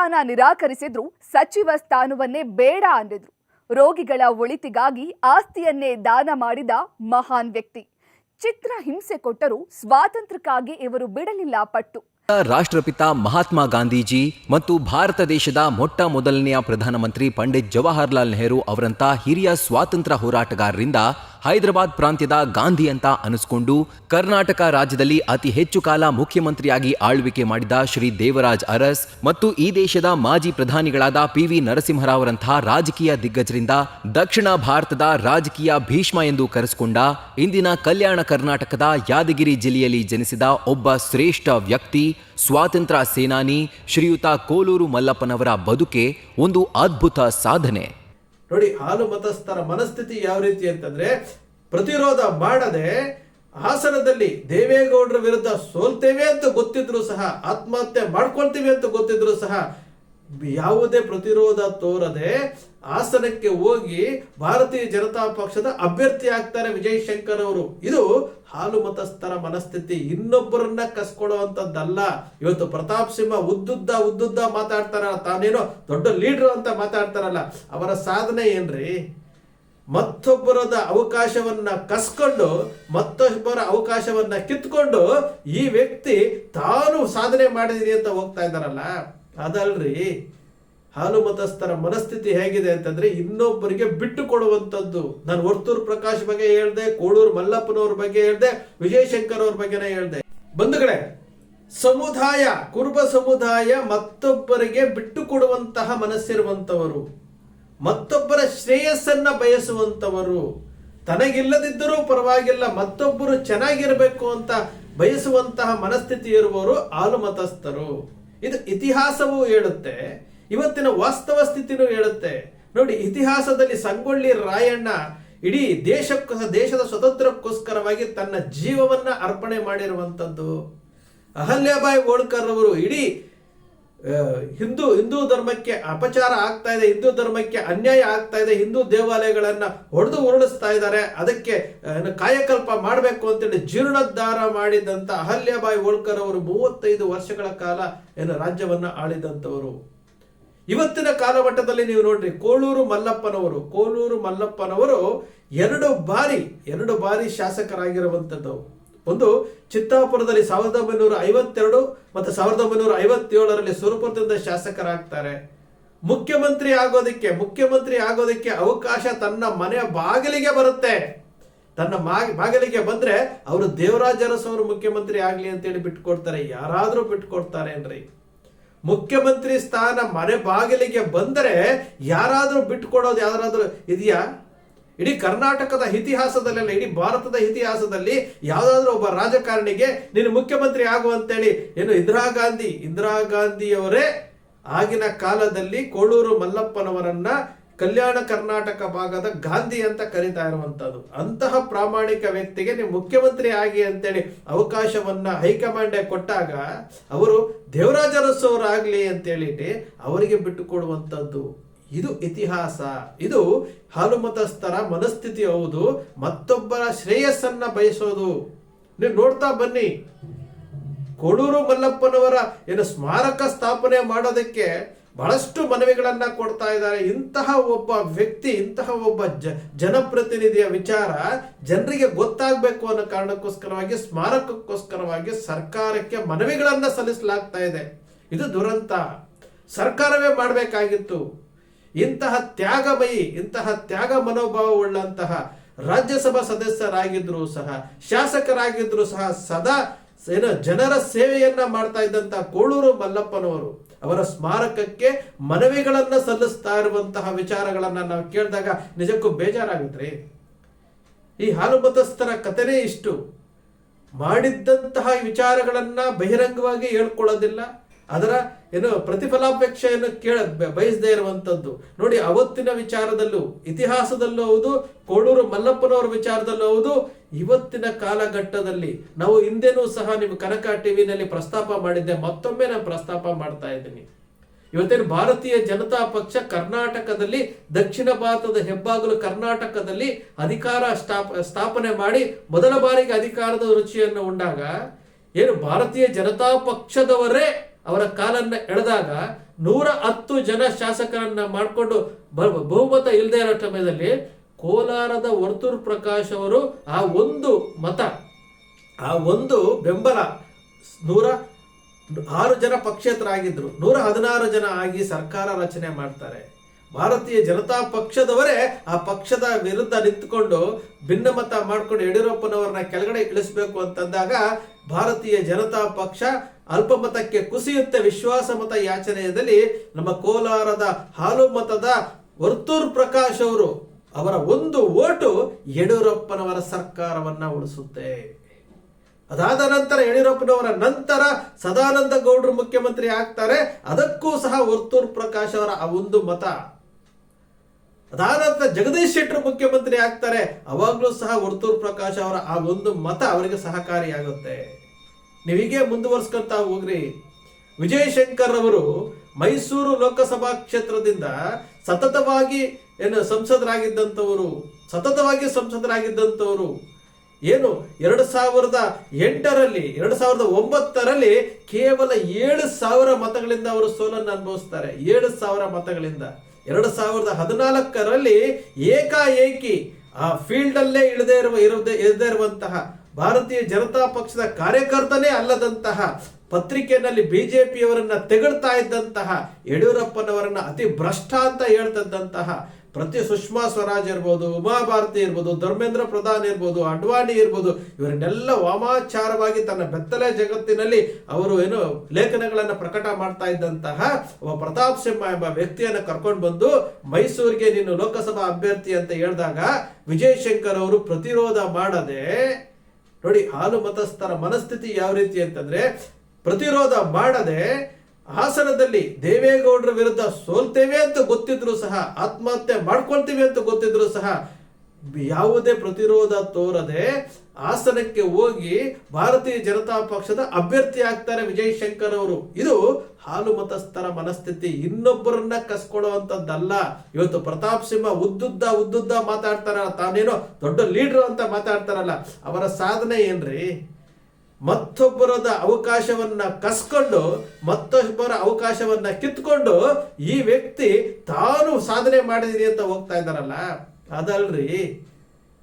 ಸ್ಥಾನ ನಿರಾಕರಿಸಿದ್ರು, ಸಚಿವ ಸ್ಥಾನವನ್ನೇ ಬೇಡ ಅಂದಿದ್ರು. ರೋಗಿಗಳ ಒಳಿತಿಗಾಗಿ ಆಸ್ತಿಯನ್ನೇ ದಾನ ಮಾಡಿದ ಮಹಾನ್ ವ್ಯಕ್ತಿ. ಚಿತ್ರ ಹಿಂಸೆ ಕೊಟ್ಟರೂ ಸ್ವಾತಂತ್ರ್ಯಕ್ಕಾಗಿ ಇವರು ಬಿಡಲಿಲ್ಲ ಪಟ್ಟು. ರಾಷ್ಟ್ರಪಿತ ಮಹಾತ್ಮ ಗಾಂಧೀಜಿ ಮತ್ತು ಭಾರತ ದೇಶದ ಮೊಟ್ಟ ಮೊದಲನೆಯ ಪ್ರಧಾನಮಂತ್ರಿ ಪಂಡಿತ್ ಜವಾಹರ್ಲಾಲ್ ನೆಹರು ಅವರಂತ ಹಿರಿಯ ಸ್ವಾತಂತ್ರ್ಯ ಹೋರಾಟಗಾರರಿಂದ ಹೈದರಾಬಾದ್ ಪ್ರಾಂತ್ಯದ ಗಾಂಧಿ ಅಂತ ಅನಿಸ್ಕೊಂಡು ಕರ್ನಾಟಕ ರಾಜ್ಯದಲ್ಲಿ ಅತಿ ಹೆಚ್ಚು ಕಾಲ ಮುಖ್ಯಮಂತ್ರಿಯಾಗಿ ಆಳ್ವಿಕೆ ಮಾಡಿದ ಶ್ರೀ ದೇವರಾಜ್ ಅರಸ್ ಮತ್ತು ಈ ದೇಶದ ಮಾಜಿ ಪ್ರಧಾನಿಗಳಾದ ಪಿ ವಿ ನರಸಿಂಹರಾವರಂತಹ ರಾಜಕೀಯ ದಿಗ್ಗಜರಿಂದ ದಕ್ಷಿಣ ಭಾರತದ ರಾಜಕೀಯ ಭೀಷ್ಮ ಎಂದು ಕರೆಸಿಕೊಂಡ ಇಂದಿನ ಕಲ್ಯಾಣ ಕರ್ನಾಟಕದ ಯಾದಗಿರಿ ಜಿಲ್ಲೆಯಲ್ಲಿ ಜನಿಸಿದ ಒಬ್ಬ ಶ್ರೇಷ್ಠ ವ್ಯಕ್ತಿ, ಸ್ವಾತಂತ್ರ್ಯ ಸೇನಾನಿ ಶ್ರೀಯುತ ಕೋಲೂರು ಮಲ್ಲಪ್ಪನವರ ಬದುಕೆ ಒಂದು ಅದ್ಭುತ ಸಾಧನೆ. ನೋಡಿ ಹಾಲು ಮತಸ್ಥರ ಮನಸ್ಥಿತಿ ಯಾವ ರೀತಿ ಅಂತಂದ್ರೆ ಪ್ರತಿರೋಧ ಮಾಡದೆ ಹಾಸನದಲ್ಲಿ ದೇವೇಗೌಡರ ವಿರುದ್ಧ ಸೋಲ್ತೇವೆ ಅಂತ ಗೊತ್ತಿದ್ರು ಸಹ, ಆತ್ಮಹತ್ಯೆ ಮಾಡ್ಕೊಳ್ತೀವಿ ಅಂತ ಗೊತ್ತಿದ್ರು ಸಹ ಯಾವುದೇ ಪ್ರತಿರೋಧ ತೋರದೆ ಹಾಸನಕ್ಕೆ ಹೋಗಿ ಭಾರತೀಯ ಜನತಾ ಪಕ್ಷದ ಅಭ್ಯರ್ಥಿ ಆಗ್ತಾರೆ ವಿಜಯ್ ಶಂಕರ್ ಅವರು. ಇದು ಹಾಲು ಮತಸ್ಥರ ಮನಸ್ಥಿತಿ. ಇನ್ನೊಬ್ಬರನ್ನ ಕಸ್ಕೊಳ್ಳುವಂತದ್ದಲ್ಲ ಇವತ್ತು ಪ್ರತಾಪ್ ಸಿಂಹ ಉದ್ದುದ್ದ ಉದ್ದುದ್ದ ಮಾತಾಡ್ತಾರಲ್ಲ ತಾನೇನೋ ದೊಡ್ಡ ಲೀಡರ್ ಅಂತ ಮಾತಾಡ್ತಾರಲ್ಲ. ಅವರ ಸಾಧನೆ ಏನ್ರಿ? ಮತ್ತೊಬ್ಬರದ ಅವಕಾಶವನ್ನ ಕಸ್ಕೊಂಡು, ಮತ್ತೊಬ್ಬರ ಅವಕಾಶವನ್ನ ಕಿತ್ಕೊಂಡು ಈ ವ್ಯಕ್ತಿ ತಾನು ಸಾಧನೆ ಮಾಡಿದೀನಿ ಅಂತ ಹೋಗ್ತಾ ಇದ್ದಾರಲ್ಲ. ಅದಲ್ರಿ, ಹಾಲು ಮತಸ್ಥರ ಮನಸ್ಥಿತಿ ಹೇಗಿದೆ ಅಂತಂದ್ರೆ ಇನ್ನೊಬ್ಬರಿಗೆ ಬಿಟ್ಟು ಕೊಡುವಂಥದ್ದು. ನಾನು ವರ್ತೂರು ಪ್ರಕಾಶ್ ಬಗ್ಗೆ ಹೇಳ್ದೆ ಕೋಳೂರು ಮಲ್ಲಪ್ಪನವ್ರ ಬಗ್ಗೆ ಹೇಳ್ದೆ, ವಿಜಯಶಂಕರ್ ಅವ್ರ ಬಗ್ಗೆನೇ ಹೇಳ್ದೆ. ಬಂಧುಗಳೇ, ಸಮುದಾಯ, ಕುರುಬ ಸಮುದಾಯ ಮತ್ತೊಬ್ಬರಿಗೆ ಬಿಟ್ಟು ಕೊಡುವಂತಹ ಮನಸ್ಸಿರುವಂತವರು ಮತ್ತೊಬ್ಬರ ಶ್ರೇಯಸ್ಸನ್ನ ಬಯಸುವಂತವರು ತನಗಿಲ್ಲದಿದ್ದರೂ ಪರವಾಗಿಲ್ಲ, ಮತ್ತೊಬ್ಬರು ಚೆನ್ನಾಗಿರಬೇಕು ಅಂತ ಬಯಸುವಂತಹ ಮನಸ್ಥಿತಿ ಇರುವವರು ಆಲುಮತಸ್ಥರು ಇದು ಇತಿಹಾಸವೂ ಹೇಳುತ್ತೆ, ಇವತ್ತಿನ ವಾಸ್ತವ ಸ್ಥಿತಿನೂ ಹೇಳುತ್ತೆ. ನೋಡಿ, ಇತಿಹಾಸದಲ್ಲಿ ಸಂಗೊಳ್ಳಿ ರಾಯಣ್ಣ ಇಡೀ ದೇಶಕ್ಕ ದೇಶದ ಸ್ವತಂತ್ರಕ್ಕೋಸ್ಕರವಾಗಿ ತನ್ನ ಜೀವವನ್ನ ಅರ್ಪಣೆ ಮಾಡಿರುವಂಥದ್ದು ಅಹಲ್ಯಾಬಾಯಿ ಹೋಳ್ಕರ್ ಅವರು ಇಡೀ ಹಿಂದೂ ಹಿಂದೂ ಧರ್ಮಕ್ಕೆ ಅಪಚಾರ ಆಗ್ತಾ ಇದೆ, ಹಿಂದೂ ಧರ್ಮಕ್ಕೆ ಅನ್ಯಾಯ ಆಗ್ತಾ ಇದೆ, ಹಿಂದೂ ದೇವಾಲಯಗಳನ್ನು ಹೊಡೆದು ಉರುಳಿಸ್ತಾ ಇದ್ದಾರೆ, ಅದಕ್ಕೆ ಕಾಯಕಲ್ಪ ಮಾಡಬೇಕು ಅಂತೇಳಿ ಜೀರ್ಣೋದ್ಧಾರ ಮಾಡಿದಂತ ಅಹಲ್ಯಬಾಯಿ ಹೋಳ್ಕರ್ ಅವರು ಮೂವತ್ತೈದು ವರ್ಷಗಳ ಕಾಲ ಏನು ರಾಜ್ಯವನ್ನ ಆಳಿದಂತವರು ಇವತ್ತಿನ ಕಾಲಘಟ್ಟದಲ್ಲಿ ನೀವು ನೋಡ್ರಿ, ಕೋಳೂರು ಮಲ್ಲಪ್ಪನವರು ಕೋಲೂರು ಮಲ್ಲಪ್ಪನವರು ಎರಡು ಬಾರಿ ಎರಡು ಬಾರಿ ಶಾಸಕರಾಗಿರುವಂಥದ್ದು. ಒಂದು ಚಿತ್ತಾಪುರದಲ್ಲಿ ಸಾವಿರದ ಒಂಬೈನೂರ ಐವತ್ತೆರಡು ಮತ್ತು ಸಾವಿರದ ಒಂಬೈನೂರ ಐವತ್ತೇಳರಲ್ಲಿ ಸ್ವರೂಪದಿಂದ ಶಾಸಕರಾಗ್ತಾರೆ. ಮುಖ್ಯಮಂತ್ರಿ ಆಗೋದಕ್ಕೆ ಮುಖ್ಯಮಂತ್ರಿ ಆಗೋದಕ್ಕೆ ಅವಕಾಶ ತನ್ನ ಮನೆಯ ಬಾಗಿಲಿಗೆ ಬರುತ್ತೆ. ತನ್ನ ಬಾಗಿಲಿಗೆ ಬಂದ್ರೆ ಅವರು ದೇವರಾಜ ಅರಸು ಅವರು ಮುಖ್ಯಮಂತ್ರಿ ಆಗ್ಲಿ ಅಂತೇಳಿ ಬಿಟ್ಕೊಡ್ತಾರೆ. ಯಾರಾದರೂ ಬಿಟ್ಕೊಡ್ತಾರೆ ಏನ್ರಿ ಮುಖ್ಯಮಂತ್ರಿ ಸ್ಥಾನ ಮನೆ ಬಾಗಿಲಿಗೆ ಬಂದರೆ ಯಾರಾದರೂ ಬಿಟ್ಕೊಡೋದು ಯಾರಾದರೂ ಇದೆಯಾ? ಇಡೀ ಕರ್ನಾಟಕದ ಇತಿಹಾಸದಲ್ಲೆಲ್ಲ, ಇಡೀ ಭಾರತದ ಇತಿಹಾಸದಲ್ಲಿ ಯಾವುದಾದ್ರೂ ಒಬ್ಬ ರಾಜಕಾರಣಿಗೆ, ನೀನು ಮುಖ್ಯಮಂತ್ರಿ ಆಗು ಅಂತೇಳಿ ಏನು ಇಂದಿರಾ ಗಾಂಧಿ, ಇಂದಿರಾ ಗಾಂಧಿಯವರೇ ಆಗಿನ ಕಾಲದಲ್ಲಿ ಕೋಳೂರು ಮಲ್ಲಪ್ಪನವರನ್ನ ಕಲ್ಯಾಣ ಕರ್ನಾಟಕ ಭಾಗದ ಗಾಂಧಿ ಅಂತ ಕರೀತಾ ಇರುವಂತದ್ದು. ಅಂತಹ ಪ್ರಾಮಾಣಿಕ ವ್ಯಕ್ತಿಗೆ ನೀವು ಮುಖ್ಯಮಂತ್ರಿ ಆಗಿ ಅಂತೇಳಿ ಅವಕಾಶವನ್ನ ಹೈಕಮಾಂಡ್ ಕೊಟ್ಟಾಗ, ಅವರು ದೇವರಾಜ ಅರಸು ಅಂತ ಹೇಳಿ ಅವರಿಗೆ ಬಿಟ್ಟು ಕೊಡುವಂತದ್ದು ಇದು ಇತಿಹಾಸ. ಇದು ಹಾಲು ಮತಸ್ಥರ ಮನಸ್ಥಿತಿ ಹೌದು. ಮತ್ತೊಬ್ಬರ ಶ್ರೇಯಸ್ಸನ್ನ ಬಯಸೋದು. ನೀವು ನೋಡ್ತಾ ಬನ್ನಿ. ಕೊಡೂರು ಮಲ್ಲಪ್ಪನವರ ಏನು ಸ್ಮಾರಕ ಸ್ಥಾಪನೆ ಮಾಡೋದಕ್ಕೆ ಬಹಳಷ್ಟು ಮನವಿಗಳನ್ನ ಕೊಡ್ತಾ ಇದ್ದಾರೆ. ಇಂತಹ ಒಬ್ಬ ವ್ಯಕ್ತಿ, ಇಂತಹ ಒಬ್ಬ ಜ, ಜನಪ್ರತಿನಿಧಿಯ ವಿಚಾರ ಜನರಿಗೆ ಗೊತ್ತಾಗಬೇಕು ಅನ್ನೋ ಕಾರಣಕ್ಕೋಸ್ಕರವಾಗಿ, ಸ್ಮಾರಕಕ್ಕೋಸ್ಕರವಾಗಿ ಸರ್ಕಾರಕ್ಕೆ ಮನವಿಗಳನ್ನ ಸಲ್ಲಿಸಲಾಗ್ತಾ ಇದೆ. ಇದು ದುರಂತ. ಸರ್ಕಾರವೇ ಮಾಡಬೇಕಾಗಿತ್ತು. ಇಂತಹ ತ್ಯಾಗಮಯಿ, ಇಂತಹ ತ್ಯಾಗ ಮನೋಭಾವವುಳ್ಳಂತಹ ರಾಜ್ಯಸಭಾ ಸದಸ್ಯರಾಗಿದ್ರು ಸಹ ಶಾಸಕರಾಗಿದ್ದರೂ ಸಹ ಸದಾ ಏನು ಜನರ ಸೇವೆಯನ್ನ ಮಾಡ್ತಾ ಇದ್ದಂಥ ಕೋಳೂರು ಮಲ್ಲಪ್ಪನವರು ಅವರ ಸ್ಮಾರಕಕ್ಕೆ ಮನವಿಗಳನ್ನ ಸಲ್ಲಿಸ್ತಾ ಇರುವಂತಹ ವಿಚಾರಗಳನ್ನ ನಾವು ಕೇಳಿದಾಗ ನಿಜಕ್ಕೂ ಬೇಜಾರಾಗುತ್ತೆ. ಈ ಹಾಲು ಮತಸ್ಥರ ಕಥೆನೇ ಇಷ್ಟು. ಮಾಡಿದ್ದಂತಹ ವಿಚಾರಗಳನ್ನ ಬಹಿರಂಗವಾಗಿ ಹೇಳ್ಕೊಳ್ಳೋದಿಲ್ಲ. ಅದರ ಏನು ಪ್ರತಿಫಲಾಪೇಕ್ಷೆಯನ್ನು ಕೇಳ ಬಯಸದೇ ಇರುವಂತದ್ದು. ನೋಡಿ, ಅವತ್ತಿನ ವಿಚಾರದಲ್ಲೂ, ಇತಿಹಾಸದಲ್ಲೂ ಹೌದು, ಕೋಡೂರು ಮಲ್ಲಪ್ಪನವರ ವಿಚಾರದಲ್ಲೂ ಹೌದು, ಇವತ್ತಿನ ಕಾಲಘಟ್ಟದಲ್ಲಿ ನಾವು ಹಿಂದೆನೂ ಸಹ ನೀವು ಕನಕ ಟಿವಿನಲ್ಲಿ ಪ್ರಸ್ತಾಪ ಮಾಡಿದ್ದೆ, ಮತ್ತೊಮ್ಮೆ ನಾನು ಪ್ರಸ್ತಾಪ ಮಾಡ್ತಾ ಇದ್ದೀನಿ. ಇವತ್ತೇನು ಭಾರತೀಯ ಜನತಾ ಪಕ್ಷ ಕರ್ನಾಟಕದಲ್ಲಿ, ದಕ್ಷಿಣ ಭಾರತದ ಹೆಬ್ಬಾಗಲು ಕರ್ನಾಟಕದಲ್ಲಿ ಅಧಿಕಾರ ಸ್ಥಾಪ, ಸ್ಥಾಪನೆ ಮಾಡಿ ಮೊದಲ ಬಾರಿಗೆ ಅಧಿಕಾರದ ರುಚಿಯನ್ನು ಉಂಡಾಗ, ಏನು ಭಾರತೀಯ ಜನತಾ ಪಕ್ಷದವರೇ ಅವರ ಕಾಲನ್ನ ಎಳೆದಾಗ ನೂರ ಹತ್ತು ಜನ ಶಾಸಕರನ್ನ ಮಾಡಿಕೊಂಡು ಬಹುಮತ ಇಲ್ಲದೆ ಇರೋ ಸಮಯದಲ್ಲಿ ಕೋಲಾರದ ವರ್ತೂರ್ ಪ್ರಕಾಶ್ ಅವರು ಆ ಒಂದು ಮತ, ಆ ಒಂದು ಬೆಂಬಲ ನೂರ ಆರು ಜನ ಪಕ್ಷೇತರಾಗಿದ್ರು. ನೂರ ಹದಿನಾರು ಜನ ಆಗಿ ಸರ್ಕಾರ ರಚನೆ ಮಾಡ್ತಾರೆ. ಭಾರತೀಯ ಜನತಾ ಪಕ್ಷದವರೇ ಆ ಪಕ್ಷದ ವಿರುದ್ಧ ನಿಂತ್ಕೊಂಡು ಭಿನ್ನಮತ ಮಾಡ್ಕೊಂಡು ಯಡಿಯೂರಪ್ಪನವರನ್ನ ಕೆಳಗಡೆ ಇಳಿಸ್ಬೇಕು ಅಂತಂದಾಗ ಭಾರತೀಯ ಜನತಾ ಪಕ್ಷ ಅಲ್ಪಮತಕ್ಕೆ ಕುಸಿಯುತ್ತೆ ವಿಶ್ವಾಸ ಮತ ಯಾಚನೆಯಲ್ಲಿ ನಮ್ಮ ಕೋಲಾರದ ಹಾಲು ಮತದ ವರ್ತೂರ್ ಪ್ರಕಾಶ್ ಅವರು ಅವರ ಒಂದು ಓಟು ಯಡಿಯೂರಪ್ಪನವರ ಸರ್ಕಾರವನ್ನ ಉಳಿಸುತ್ತೆ. ಅದಾದ ನಂತರ ಯಡಿಯೂರಪ್ಪನವರ ನಂತರ ಸದಾನಂದ ಗೌಡರು ಮುಖ್ಯಮಂತ್ರಿ ಆಗ್ತಾರೆ. ಅದಕ್ಕೂ ಸಹ ವರ್ತೂರ್ ಪ್ರಕಾಶ್ ಅವರ ಆ ಒಂದು ಮತ. ಅದಾದ ನಂತರ ಜಗದೀಶ್ ಶೆಟ್ಟರ್ ಮುಖ್ಯಮಂತ್ರಿ ಆಗ್ತಾರೆ. ಅವಾಗಲೂ ಸಹ ವರ್ತೂರ್ ಪ್ರಕಾಶ್ ಅವರ ಆ ಒಂದು ಮತ ಅವರಿಗೆ ಸಹಕಾರಿಯಾಗುತ್ತೆ. ನೀವೀಗೆ ಮುಂದುವರ್ಸ್ಕೊಂತ ಹೋಗ್ರಿ. ವಿಜಯಶಂಕರ್ ಅವರು ಮೈಸೂರು ಲೋಕಸಭಾ ಕ್ಷೇತ್ರದಿಂದ ಸತತವಾಗಿ ಏನು ಸಂಸದರಾಗಿದ್ದಂಥವರು, ಸತತವಾಗಿ ಸಂಸದರಾಗಿದ್ದಂಥವರು, ಏನು ಎರಡು ಸಾವಿರದ ಎಂಟರಲ್ಲಿ, ಎರಡು ಸಾವಿರದ ಒಂಬತ್ತರಲ್ಲಿ ಕೇವಲ ಏಳು ಸಾವಿರ ಮತಗಳಿಂದ ಅವರು ಸೋಲನ್ನು ಅನುಭವಿಸ್ತಾರೆ. ಏಳು ಸಾವಿರ ಮತಗಳಿಂದ. ಎರಡು ಸಾವಿರದ ಹದಿನಾಲ್ಕರಲ್ಲಿ ಏಕಾಏಕಿ ಆ ಫೀಲ್ಡ್ ಅಲ್ಲೇ ಇಳದೇ ಇರುವ ಇರದೇ ಇರದೇ ಇರುವಂತಹ ಭಾರತೀಯ ಜನತಾ ಪಕ್ಷದ ಕಾರ್ಯಕರ್ತನೇ ಅಲ್ಲದಂತಹ ಪತ್ರಿಕೆಯಲ್ಲಿ ಬಿಜೆಪಿಯವರನ್ನ ತೆಗಳ್ತಾ ಇದ್ದಂತಹ ಯಡಿಯೂರಪ್ಪನವರನ್ನ ಅತಿ ಭ್ರಷ್ಟ ಅಂತ ಹೇಳ್ತಿದ್ದಂತಹ ಪ್ರತಿ ಸುಷ್ಮಾ ಸ್ವರಾಜ್ ಇರ್ಬೋದು ಉಮಾಭಾರತಿ ಇರ್ಬೋದು, ಧರ್ಮೇಂದ್ರ ಪ್ರಧಾನ್ ಇರ್ಬೋದು, ಅಡ್ವಾಣಿ ಇರ್ಬೋದು, ಇವರನ್ನೆಲ್ಲ ವಾಮಾಚಾರವಾಗಿ ತನ್ನ ಬೆತ್ತಲೆ ಜಗತ್ತಿನಲ್ಲಿ ಅವರು ಏನು ಲೇಖನಗಳನ್ನು ಪ್ರಕಟ ಮಾಡ್ತಾ ಇದ್ದಂತಹ ಒಬ್ಬ ಪ್ರತಾಪ್ ಸಿಂಹ ಎಂಬ ವ್ಯಕ್ತಿಯನ್ನು ಕರ್ಕೊಂಡು ಬಂದು ಮೈಸೂರಿಗೆ ನೀನು ಲೋಕಸಭಾ ಅಭ್ಯರ್ಥಿ ಅಂತ ಹೇಳಿದಾಗ ವಿಜಯಶಂಕರ್ ಅವರು ಪ್ರತಿರೋಧ ಮಾಡದೆ ನೋಡಿ ಹಾಲು ಮತಸ್ಥರ ಮನಸ್ಥಿತಿ ಯಾವ ರೀತಿ ಅಂತಂದ್ರೆ ಪ್ರತಿರೋಧ ಮಾಡದೆ ಹಾಸನದಲ್ಲಿ ದೇವೇಗೌಡರ ವಿರುದ್ಧ ಸೋಲ್ತೇವೆ ಅಂತ ಗೊತ್ತಿದ್ರು ಸಹ, ಆತ್ಮಹತ್ಯೆ ಮಾಡ್ಕೊಳ್ತೀವಿ ಅಂತ ಗೊತ್ತಿದ್ರು ಸಹ ಯಾವುದೇ ಪ್ರತಿರೋಧ ತೋರದೆ ಹಾಸನಕ್ಕೆ ಹೋಗಿ ಭಾರತೀಯ ಜನತಾ ಪಕ್ಷದ ಅಭ್ಯರ್ಥಿ ಆಗ್ತಾರೆ ವಿಜಯ್ ಶಂಕರ್ ಅವರು. ಇದು ಹಾಲು ಮತಸ್ಥರ ಮನಸ್ಥಿತಿ. ಇನ್ನೊಬ್ಬರನ್ನ ಕಸ್ಕೊಳ್ಳುವಂಥದ್ದಲ್ಲ ಇವತ್ತು ಪ್ರತಾಪ್ ಸಿಂಹ ಉದ್ದುದ್ದ ಉದ್ದುದ್ದ ಮಾತಾಡ್ತಾರಲ್ಲ ತಾನೇನೋ ದೊಡ್ಡ ಲೀಡರ್ ಅಂತ ಮಾತಾಡ್ತಾರಲ್ಲ ಅವರ ಸಾಧನೆ ಏನ್ರಿ? ಮತ್ತೊಬ್ಬರದ ಅವಕಾಶವನ್ನ ಕಸ್ಕೊಂಡು, ಮತ್ತೊಬ್ಬರ ಅವಕಾಶವನ್ನ ಕಿತ್ಕೊಂಡು ಈ ವ್ಯಕ್ತಿ ತಾನು ಸಾಧನೆ ಮಾಡಿದೀನಿ ಅಂತ ಹೋಗ್ತಾ ಇದ್ದಾರಲ್ಲ. ಅದಲ್ರಿ,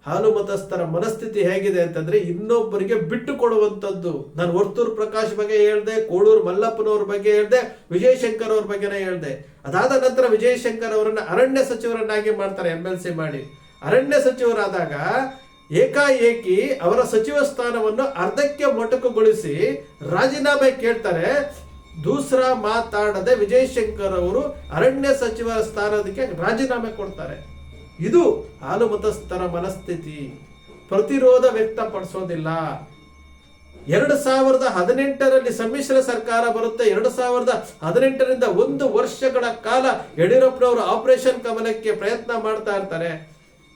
ಹಾಲು ಮತಸ್ಥರ ಮನಸ್ಥಿತಿ ಹೇಗಿದೆ ಅಂತಂದ್ರೆ ಇನ್ನೊಬ್ಬರಿಗೆ ಬಿಟ್ಟು ಕೊಡುವಂಥದ್ದು. ನಾನು ವರ್ತೂರ್ ಪ್ರಕಾಶ್ ಬಗ್ಗೆ ಹೇಳ್ದೆ, ಕೋಳೂರು ಮಲ್ಲಪ್ಪನವ್ರ ಬಗ್ಗೆ ಹೇಳ್ದೆ, ವಿಜಯಶಂಕರ್ ಅವ್ರ ಬಗ್ಗೆನೇ ಹೇಳ್ದೆ. ಅದಾದ ನಂತರ ವಿಜಯಶಂಕರ್ ಅವರನ್ನ ಅರಣ್ಯ ಸಚಿವರನ್ನಾಗಿ ಮಾಡ್ತಾರೆ ಎಂ ಎಲ್ ಸಿ ಮಾಡಿ. ಅರಣ್ಯ ಸಚಿವರಾದಾಗ ಏಕಾಏಕಿ ಅವರ ಸಚಿವ ಸ್ಥಾನವನ್ನು ಅರ್ಧಕ್ಕೆ ಮೊಟಕುಗೊಳಿಸಿ ರಾಜೀನಾಮೆ ಕೇಳ್ತಾರೆ. ದೂಸರ ಮಾತಾಡದೆ ವಿಜಯಶಂಕರ್ ಅವರು ಅರಣ್ಯ ಸಚಿವ ಸ್ಥಾನದಕ್ಕೆ ರಾಜೀನಾಮೆ ಕೊಡ್ತಾರೆ. ಇದು ಹಾಲು ಮತಸ್ಥರ ಮನಸ್ಥಿತಿ. ಪ್ರತಿರೋಧ ವ್ಯಕ್ತಪಡಿಸೋದಿಲ್ಲ. ಎರಡು ಸಾವಿರದ ಹದಿನೆಂಟರಲ್ಲಿ ಸಮ್ಮಿಶ್ರ ಸರ್ಕಾರ ಬರುತ್ತೆ. ಎರಡು ಸಾವಿರದ ಹದಿನೆಂಟರಿಂದ ಒಂದು ವರ್ಷಗಳ ಕಾಲ ಯಡಿಯೂರಪ್ಪನವರು ಆಪರೇಷನ್ ಕಮಲಕ್ಕೆ ಪ್ರಯತ್ನ ಮಾಡ್ತಾ ಇರ್ತಾರೆ.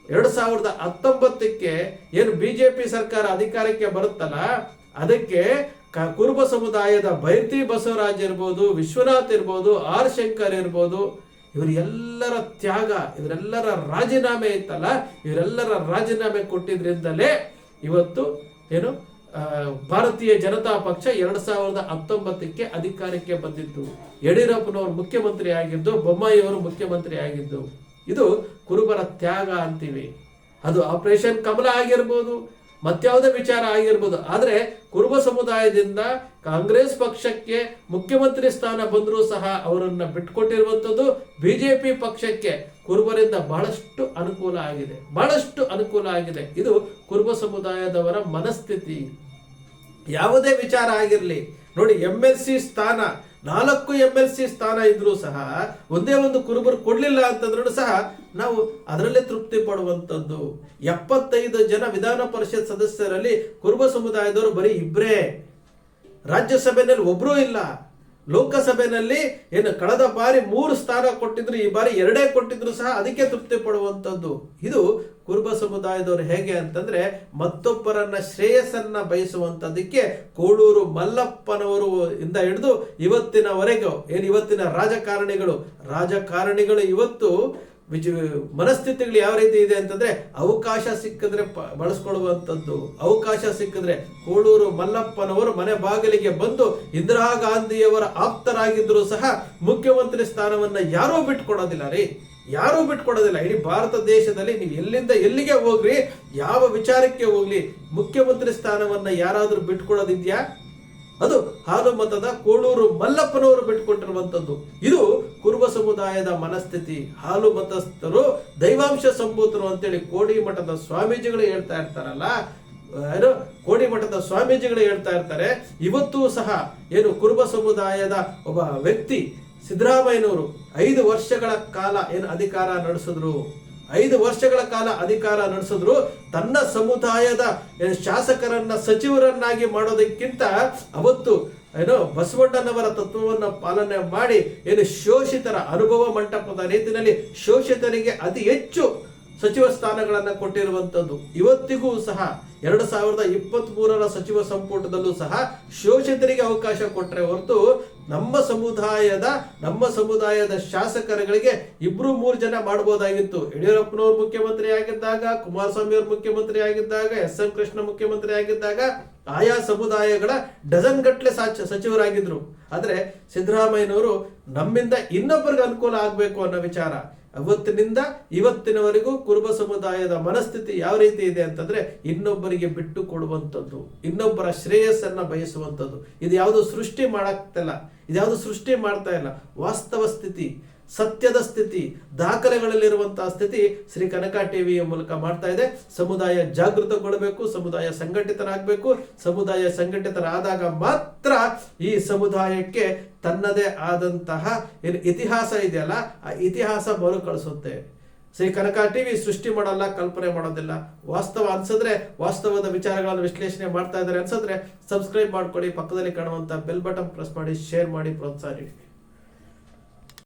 ಎರಡು ಸಾವಿರದ ಹತ್ತೊಂಬತ್ತಕ್ಕೆ ಏನು ಬಿಜೆಪಿ ಸರ್ಕಾರ ಅಧಿಕಾರಕ್ಕೆ ಬರುತ್ತಲ್ಲ? ಅದಕ್ಕೆ ಕುರುಬ ಸಮುದಾಯದ ಬೈರ್ತಿ ಬಸವರಾಜ್ ಇರ್ಬೋದು, ವಿಶ್ವನಾಥ್ ಇರ್ಬೋದು, ಆರ್ ಶಂಕರ್ ಇರ್ಬೋದು ಇವರೆಲ್ಲರ ತ್ಯಾಗ, ಇವರೆಲ್ಲರ ರಾಜೀನಾಮೆ ಇತ್ತಲ್ಲ, ಇವರೆಲ್ಲರ ರಾಜೀನಾಮೆ ಕೊಟ್ಟಿದ್ರಿಂದಲೇ ಇವತ್ತು ಏನು ಭಾರತೀಯ ಜನತಾ ಪಕ್ಷ ಎರಡ್ ಸಾವಿರದ ಹತ್ತೊಂಬತ್ತಕ್ಕೆ ಅಧಿಕಾರಕ್ಕೆ ಬಂದಿದ್ದು. ಯಡಿಯೂರಪ್ಪನವರು ಮುಖ್ಯಮಂತ್ರಿ ಆಗಿದ್ದು, ಬೊಮ್ಮಾಯಿಯವರು ಮುಖ್ಯಮಂತ್ರಿ ಆಗಿದ್ದು. ಇದು ಕುರುಬರ ತ್ಯಾಗ ಅಂತೀವಿ. ಅದು ಆಪರೇಷನ್ ಕಮಲ ಆಗಿರ್ಬೋದು ಮತ್ಯಾವುದೇ ವಿಚಾರ ಆಗಿರ್ಬೋದು. ಆದರೆ ಕುರುಬ ಸಮುದಾಯದಿಂದ ಕಾಂಗ್ರೆಸ್ ಪಕ್ಷಕ್ಕೆ ಮುಖ್ಯಮಂತ್ರಿ ಸ್ಥಾನ ಬಂದರೂ ಸಹ ಅವರನ್ನು ಬಿಟ್ಕೊಟ್ಟಿರುವಂಥದ್ದು ಬಿಜೆಪಿ ಪಕ್ಷಕ್ಕೆ ಕುರುಬರಿಂದ ಬಹಳಷ್ಟು ಅನುಕೂಲ ಆಗಿದೆ. ಬಹಳಷ್ಟು ಅನುಕೂಲ ಆಗಿದೆ. ಇದು ಕುರುಬ ಸಮುದಾಯದವರ ಮನಸ್ಥಿತಿ. ಯಾವುದೇ ವಿಚಾರ ಆಗಿರಲಿ, ನೋಡಿ ಎಂ ಎಲ್ ಸಿ ಸ್ಥಾನ ನಾಲ್ಕು ಎಂ ಎಲ್ ಸಿ ಸ್ಥಾನ ಇದ್ರೂ ಸಹ, ಒಂದೇ ಒಂದು ಕುರುಬರು ಕೊಡ್ಲಿಲ್ಲ ಅಂತಂದ್ರೂ ಸಹ ನಾವು ಅದರಲ್ಲೇ ತೃಪ್ತಿ ಪಡುವಂಥದ್ದು. ಎಪ್ಪತ್ತೈದು ಜನ ವಿಧಾನ ಪರಿಷತ್ ಸದಸ್ಯರಲ್ಲಿ ಕುರುಬ ಸಮುದಾಯದವರು ಬರೀ ಇಬ್ಬರೇ ರಾಜ್ಯಸಭೆಯಲ್ಲಿ ಒಬ್ಬರೂ ಇಲ್ಲ. ಲೋಕಸಭೆಯಲ್ಲಿ ಏನು ಕಳೆದ ಬಾರಿ ಮೂರು ಸ್ಥಾನ ಕೊಟ್ಟಿದ್ರು, ಈ ಬಾರಿ ಎರಡೇ ಕೊಟ್ಟಿದ್ರು ಸಹ ಅದಕ್ಕೆ ತೃಪ್ತಿ ಪಡುವಂಥದ್ದು. ಇದು ಕುರುಬ ಸಮುದಾಯದವರು ಹೇಗೆ ಅಂತಂದ್ರೆ ಮತ್ತೊಬ್ಬರನ್ನ ಶ್ರೇಯಸ್ಸನ್ನ ಬಯಸುವಂಥದ್ದಕ್ಕೆ ಕೋಳೂರು ಮಲ್ಲಪ್ಪನವರು ಇಂದ ಹಿಡಿದು ಇವತ್ತಿನವರೆಗೂ ಏನು ಇವತ್ತಿನ ರಾಜಕಾರಣಿಗಳು ರಾಜಕಾರಣಿಗಳು ಇವತ್ತು ವಿಜ ಮನಸ್ಥಿತಿಗಳು ಯಾವ ರೀತಿ ಇದೆ ಅಂತಂದ್ರೆ ಅವಕಾಶ ಸಿಕ್ಕಿದ್ರೆ ಪ- ಬಳಸ್ಕೊಳ್ಳುವಂಥದ್ದು. ಅವಕಾಶ ಸಿಕ್ಕಿದ್ರೆ ಕೋಳೂರು ಮಲ್ಲಪ್ಪನವರು ಮನೆ ಬಾಗಿಲಿಗೆ ಬಂದು ಇಂದಿರಾ ಗಾಂಧಿಯವರ ಆಪ್ತರಾಗಿದ್ದರೂ ಸಹ ಮುಖ್ಯಮಂತ್ರಿ ಸ್ಥಾನವನ್ನ ಯಾರೂ ಬಿಟ್ಕೊಡೋದಿಲ್ಲ ರೀ. ಯಾರೂ ಬಿಟ್ಕೊಡೋದಿಲ್ಲ. ಇಡೀ ಭಾರತ ದೇಶದಲ್ಲಿ ನೀವು ಎಲ್ಲಿಂದ ಎಲ್ಲಿಗೆ ಹೋಗ್ರಿ, ಯಾವ ವಿಚಾರಕ್ಕೆ ಹೋಗ್ಲಿ, ಮುಖ್ಯಮಂತ್ರಿ ಸ್ಥಾನವನ್ನ ಯಾರಾದರೂ ಬಿಟ್ಕೊಡೋದಿದ್ಯಾ? ಅದು ಹಾಲು ಮತದ ಕೋಳೂರು ಮಲ್ಲಪ್ಪನವರು ಬಿಟ್ಕೊಂಡಿರುವಂಥದ್ದು. ಇದು ಕುರುಬ ಸಮುದಾಯದ ಮನಸ್ಥಿತಿ, ಹಾಲು ಮತಸ್ಥರು, ದೈವಾಂಶ ಸಂಭೂತರು ಅಂತೇಳಿ ಕೋಡಿ ಮಠದ ಸ್ವಾಮೀಜಿಗಳು ಹೇಳ್ತಾ ಇರ್ತಾರಲ್ಲ, ಏನು ಕೋಡಿ ಮಠದ ಸ್ವಾಮೀಜಿಗಳು ಹೇಳ್ತಾ ಇರ್ತಾರೆ. ಇವತ್ತೂ ಸಹ ಏನು ಕುರುಬ ಸಮುದಾಯದ ಒಬ್ಬ ವ್ಯಕ್ತಿ ಸಿದ್ದರಾಮಯ್ಯನವರು ಐದು ವರ್ಷಗಳ ಕಾಲ ಏನು ಅಧಿಕಾರ ನಡೆಸಿದ್ರು. ಐದು ವರ್ಷಗಳ ಕಾಲ ಅಧಿಕಾರ ನಡೆಸಿದ್ರು. ತನ್ನ ಸಮುದಾಯದ ಶಾಸಕರನ್ನ, ಸಚಿವರನ್ನಾಗಿ ಮಾಡೋದಕ್ಕಿಂತ ಅವತ್ತು ಏನು ಬಸವಣ್ಣನವರ ತತ್ವವನ್ನು ಪಾಲನೆ ಮಾಡಿ ಏನು ಶೋಷಿತರ ಅನುಭವ ಮಂಟಪದ ರೀತಿಯಲ್ಲಿ ಶೋಷಿತರಿಗೆ ಅತಿ ಹೆಚ್ಚು ಸಚಿವ ಸ್ಥಾನಗಳನ್ನು ಕೊಟ್ಟಿರುವಂತದ್ದು. ಇವತ್ತಿಗೂ ಸಹ ಎರಡು ಸಾವಿರದ ಇಪ್ಪತ್ತ್ ಮೂರರ ಸಚಿವ ಸಂಪುಟದಲ್ಲೂ ಸಹ ಶೋಷಿತರಿಗೆ ಅವಕಾಶ ಕೊಟ್ಟರೆ ಹೊರತು ನಮ್ಮ ಸಮುದಾಯದ ನಮ್ಮ ಸಮುದಾಯದ ಶಾಸಕರುಗಳಿಗೆ ಇಬ್ರು ಮೂರು ಜನ ಮಾಡಬಹುದಾಗಿತ್ತು ಯಡಿಯೂರಪ್ಪನವರು ಮುಖ್ಯಮಂತ್ರಿ ಆಗಿದ್ದಾಗ ಕುಮಾರಸ್ವಾಮಿ ಅವರು ಮುಖ್ಯಮಂತ್ರಿ ಆಗಿದ್ದಾಗ ಎಸ್ ಎಂ ಕೃಷ್ಣ ಮುಖ್ಯಮಂತ್ರಿ ಆಗಿದ್ದಾಗ ಆಯಾ ಸಮುದಾಯಗಳ ಡಜನ್ ಗಟ್ಟಲೆ ಸಾಚ, ಸಚಿವರಾಗಿದ್ರು. ಆದರೆ ಸಿದ್ದರಾಮಯ್ಯನವರು ನಮ್ಮಿಂದ ಇನ್ನೊಬ್ಬರಿಗೆ ಅನುಕೂಲ ಆಗಬೇಕು ಅನ್ನೋ ವಿಚಾರ. ಅವತ್ತಿನಿಂದ ಇವತ್ತಿನವರೆಗೂ ಕುರುಬ ಸಮುದಾಯದ ಮನಸ್ಥಿತಿ ಯಾವ ರೀತಿ ಇದೆ ಅಂತಂದ್ರೆ ಇನ್ನೊಬ್ಬರಿಗೆ ಬಿಟ್ಟು ಕೊಡುವಂಥದ್ದು, ಇನ್ನೊಬ್ಬರ ಶ್ರೇಯಸ್ಸನ್ನ ಬಯಸುವಂಥದ್ದು. ಇದು ಯಾವುದು ಸೃಷ್ಟಿ ಮಾಡಾಕ್ತಿಲ್ಲ ಇದ್ಯಾವುದು ಸೃಷ್ಟಿ ಮಾಡ್ತಾ ಇಲ್ಲ. ವಾಸ್ತವ ಸ್ಥಿತಿ. ಸತ್ಯದ ಸ್ಥಿತಿ, ದಾಖಲೆಗಳಲ್ಲಿರುವಂತಹ ಸ್ಥಿತಿ ಶ್ರೀ ಕನಕ ಟಿವಿಯ ಮೂಲಕ ಮಾಡ್ತಾ ಇದೆ. ಸಮುದಾಯ ಜಾಗೃತಗೊಳ್ಳಬೇಕು, ಸಮುದಾಯ ಸಂಘಟಿತರಾಗಬೇಕು ಸಮುದಾಯ ಸಂಘಟಿತರಾದಾಗ ಮಾತ್ರ ಈ ಸಮುದಾಯಕ್ಕೆ ತನ್ನದೇ ಆದಂತಹ ಏನು ಇತಿಹಾಸ ಇದೆಯಲ್ಲ, ಆ ಇತಿಹಾಸ ಮರುಕಳಿಸುತ್ತೆ ಶ್ರೀ ಕನಕ ಟಿವಿ ಸೃಷ್ಟಿ ಮಾಡಲ್ಲ, ಕಲ್ಪನೆ ಮಾಡೋದಿಲ್ಲ. ವಾಸ್ತವ ಅನ್ಸಿದ್ರೆ, ವಾಸ್ತವದ ವಿಚಾರಗಳನ್ನು ವಿಶ್ಲೇಷಣೆ ಮಾಡ್ತಾ ಇದ್ದಾರೆ ಅನ್ಸಿದ್ರೆ, ಸಬ್ಸ್ಕ್ರೈಬ್ ಮಾಡ್ಕೊಡಿ ಪಕ್ಕದಲ್ಲಿ ಕಾಣುವಂತ ಬೆಲ್ ಬಟನ್ ಪ್ರೆಸ್ ಮಾಡಿ, ಶೇರ್ ಮಾಡಿ, ಪ್ರೋತ್ಸಾಹ ನೀಡಿ.